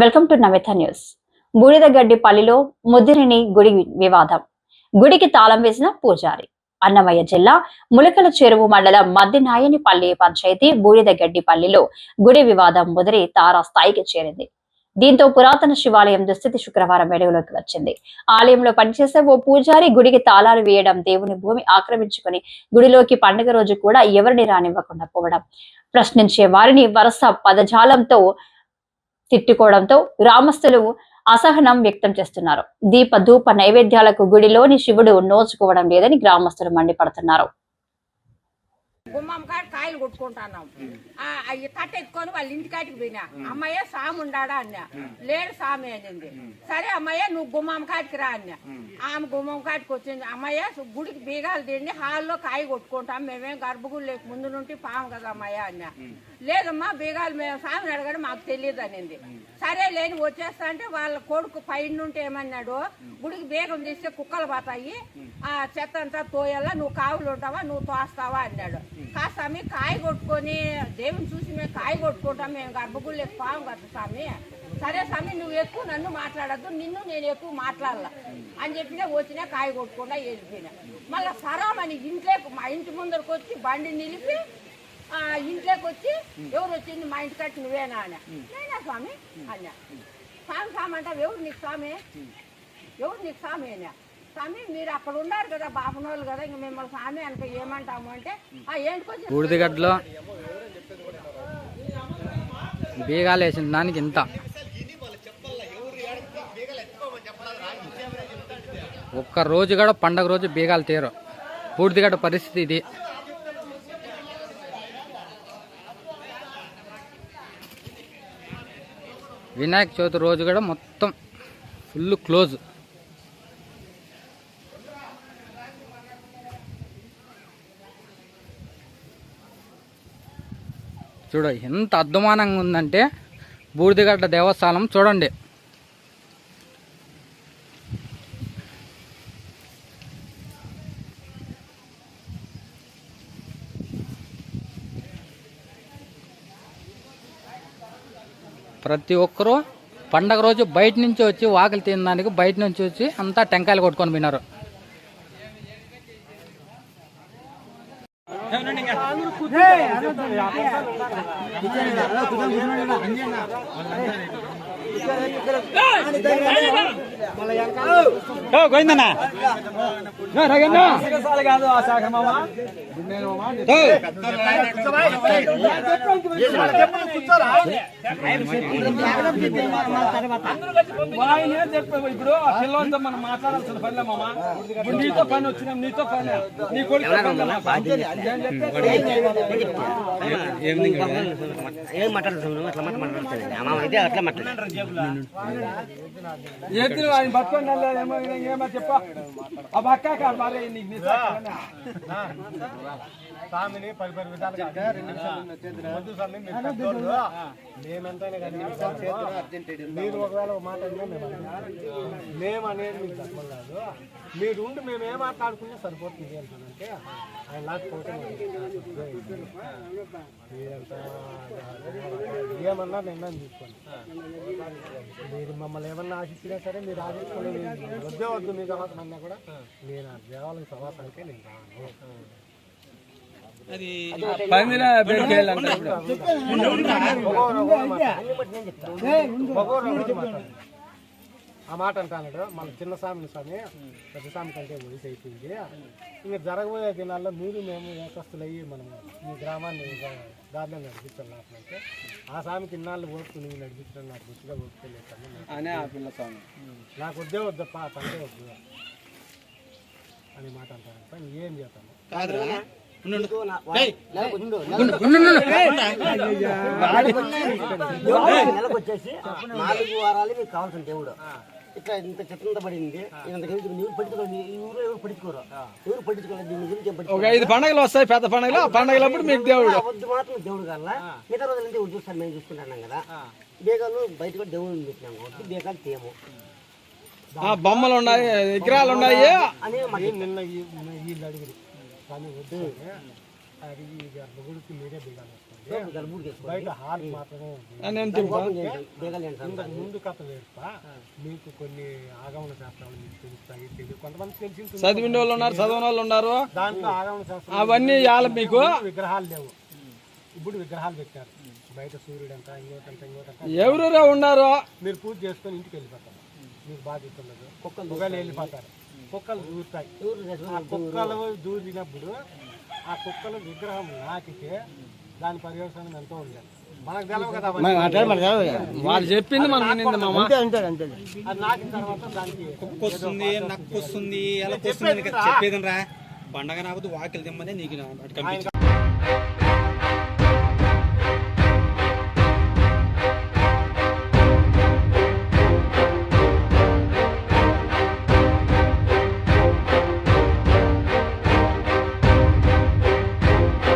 Welcome to Namitha news బూడిదగడ్డిపల్లిలో ముదిరిని గుడి వివాదం. గుడికి తాళం వేసిన పూజారి. అన్నమయ్య జిల్లా ములకల చెరువు మండలం మద్దినాయనిపల్లి పంచాయతీ బూడిదగడ్డిపల్లిలో గుడి వివాదం ముదిరి తారా స్థాయికి చేరింది. దీంతో పురాతన శివాలయం దుస్థితి శుక్రవారం వెలుగులోకి వచ్చింది. ఆలయంలో పనిచేసే ఓ పూజారి గుడికి తాళాలు వేయడం దేవుని భూమి ఆక్రమించుకొని గుడిలోకి పండుగ రోజు కూడా ఎవరిని రానివ్వకుండా పోవడం. ప్రశ్నించే వారిని వరుస పదజాలంతో తిట్టుకోవడంతో గ్రామస్తులు అసహనం వ్యక్తం చేస్తున్నారు. దీప ధూప నైవేద్యాలకు గుడిలోని శివుడు నోచుకోవడం లేదని గ్రామస్తులు మండిపడుతున్నారు. గుమ్మం కాడ కాయలు కొట్టుకుంటున్నాం. ఆ, అవి కట్ట ఎత్తుకొని వాళ్ళ ఇంటి కాటికి పోయినా. అమ్మయ్య సాము ఉండాడా? అన్నా. లేడు సామి అనింది. సరే అమ్మయ్య నువ్వు గుమ్మం కాటికి రా అన్నా. ఆమె గుమ్మం కాటికి వచ్చింది. అమ్మయ్య గుడికి బీగాలు తిండి హాల్లో కాయ కొట్టుకుంటాం. మేమేం గర్భగుడి లేక ముందు నుండి పాము కదా అమ్మయ్య అన్నా. లేదమ్మా బీగాలు మేము సామిని అడగడం మాకు తెలియదు అనింది. సరే లేని వచ్చేస్తా అంటే వాళ్ళ కొడుకు పైన నుండి ఏమన్నాడు గుడికి బేగం తీస్తే కుక్కలు పోతాయి. ఆ చెత్త అంతా తోయాలా నువ్వు కావులు ఉంటావా? నువ్వు తోస్తావా? అన్నాడు. స్వామి కాయ కొట్టుకొని దేవుని చూసి మేము కాయ కొట్టుకుంటాం మేము గర్భగుళ్ళకి పాము కదా స్వామి. సరే స్వామి నువ్వు ఎక్కువ నన్ను మాట్లాడద్దు నిన్ను నేను ఎక్కువ మాట్లాడాల అని చెప్పినా వచ్చినా కాయ కొట్టుకుండా వెళ్ళిపోయినా. మళ్ళీ సరామని ఇంట్లో మా ఇంటి ముందరకు వచ్చి బండి నిలిపి ఇంట్లోకి వచ్చి ఎవరు వచ్చింది మా ఇంటి కట్టి నువ్వేనా అని నేనా స్వామి? అన్నా. స్వామి స్వామి అంటావు ఎవరు నీకు స్వామి? ఎవరు నీకు స్వామి అయినా స్వామి మీరు అక్కడ ఉన్నారు కదా బాపనోళ్ళు కదా ఇంక మిమ్మల్ని స్వామి అనుక ఏమంటాము అంటే ఆ ఏంటికొచ్చి బూడిదిగడ్లో బీగాలు వేసిన దానికి ఇంత. ఒక్క రోజు కూడా పండగ రోజు బీగాలు తీరు బూడిదిగడ్డ పరిస్థితి ఇది. వినాయక చవితి రోజు కూడా మొత్తం ఫుల్ క్లోజ్. చూడ ఎంత అద్దుమానంగా ఉందంటే బూడిదగడ్డ దేవస్థానం చూడండి. ప్రతి ఒక్కరూ పండగ రోజు బయట నుంచి వచ్చి వాకిలి తినడానికి బయట నుంచి వచ్చి అంతా టెంకాయలు కొట్టుకొని పోయినారు. ಅಣ್ಣ ఇప్పుడు ఆ పిల్లలతో మనం మాట్లాడాల్సిన పనిలే మామ ఇప్పుడు నీతో పని వచ్చినాం నీతో పని నీ కొడుకు ఏం మాట్లాడుతున్నావు? అట్లా మాట మాట్లాడుతుంది అమ్మ అయితే అట్లా మాట్లాడు ఎత్తులు ఆయన పట్టుకొని ఏమో ఏమో చెప్ప. ఆ పక్క మరి నీకు. స్వామిని పది పది విధాలు కాదు రెండు నిమిషాలు వద్దు స్వామి మీరు పెద్దోళ్ళు మేమెంతైనా కానీ నిమిషాలు చేతులు మీరు ఒకవేళ ఒక మాట అన్నా మేము అన్నాం. మేము అనేది మీకు తప్పం కాదు మీరు ఉండి మేము ఏం మాట్లాడుకున్నా సరిపోతుంది అంటానంటే ఆయన లేకపోతే మీరంతా ఏమన్నా నిర్ణయం తీసుకోండి మీరు మమ్మల్ని ఏమన్నా ఆశించినా సరే మీరు ఆశించుకోలేదు వద్దే వద్దు మీకు అవసరం అన్నా కూడా నేను ఆ దేవాలయం సవాసానికే నేను రాను పందిల బయటికి వెళ్ళాలంటే ఆ మాట అంటాడు మన చిన్న స్వామిని స్వామి పెద్ద స్వామి కంటే వయసు అయిపోయింది. ఇంకా జరగబోయే దినాల్లో మీరు మేము ఏకస్తులయ్యి మనం ఈ గ్రామాన్ని దారిలో నడిపించాలంటే ఆ స్వామికి ఇన్నాళ్ళు ఓపుకు నువ్వు నడిపించడం నాకు గుర్తుగా ఓపుకోలేదు అనే ఆ పిల్ల స్వామి. నాకు వద్దే వద్దప్ప తండ్రి వద్దు అని మాట అంటాను సార్ ఏం చేస్తాను? నెలకు వచ్చేసి నాలుగు వారాలు మీకు కావాల్సిన దేవుడు. ఇట్లా ఇంత చెత్త పడింది. ఇంత నీవు పట్టించుకోరు? ఎవరు పట్టించుకోరు? ఎవరు పట్టించుకోలేదు దీని గురించి ఏం ఒక పట్టించుకోరు? ఐదు పండగలు వస్తాయి పెద్ద పండగలు. పండగలప్పుడు మీకు దేవుడు. వద్దు మాత్రం దేవుడు కల్లా మిగతా రోజులంటే ఎవరు చూస్తారు? మేము చూసుకుంటున్నాం కదా. బేగాలు బయట కూడా దేవుడు పెట్టినాం కాబట్టి బేగాలు తేము. ఆ బొమ్మలు ఉన్నాయి విగ్రహాలు ఉన్నాయి. స్వామి వద్దు. అది గర్భగుడికి మీరే వేసుకోండి. బయట హాల్ మాత్రమే ఉంది. బేగాలు ముందు కథ వేస్తా. మీకు కొన్ని ఆగమన శాస్త్రాలు మీకు తెలుస్తాయి తెలియదు. కొంతమంది తెలిసి. చదివిన వాళ్ళు ఉన్నారు చదవని వాళ్ళు ఉన్నారు. దాంట్లో ఆగమన శాస్త్రం అవన్నీ మీకు విగ్రహాలు లేవు. ఇప్పుడు విగ్రహాలు పెట్టారు. బయట సూర్యుడు అంట ఇంకోటంట ఇంకోటంట ఎవరెవరో ఉన్నారు? మీరు పూజ చేసుకొని ఇంటికి వెళ్ళిపోతారు. మీకు బాధ్యత ఉండదు. కుక్కలు వెళ్ళిపోతారు. కుక్కలు దూరుతాయి. ఆ కుక్కలు దూరినప్పుడు ఆ కుక్కల విగ్రహం నాటితే దాని పర్యవసానం ఎంతో ఉండాలి. మనకు తెలవు కదా అవన్నీ. వాళ్ళు చెప్పింది మనం అది నాటిన తర్వాత దానికి వస్తుంది నక్కు వస్తుంది. ఎలా వస్తుంది చెప్పేది రా. పండగ నాకు వాకిలు తెమ్మని నీకు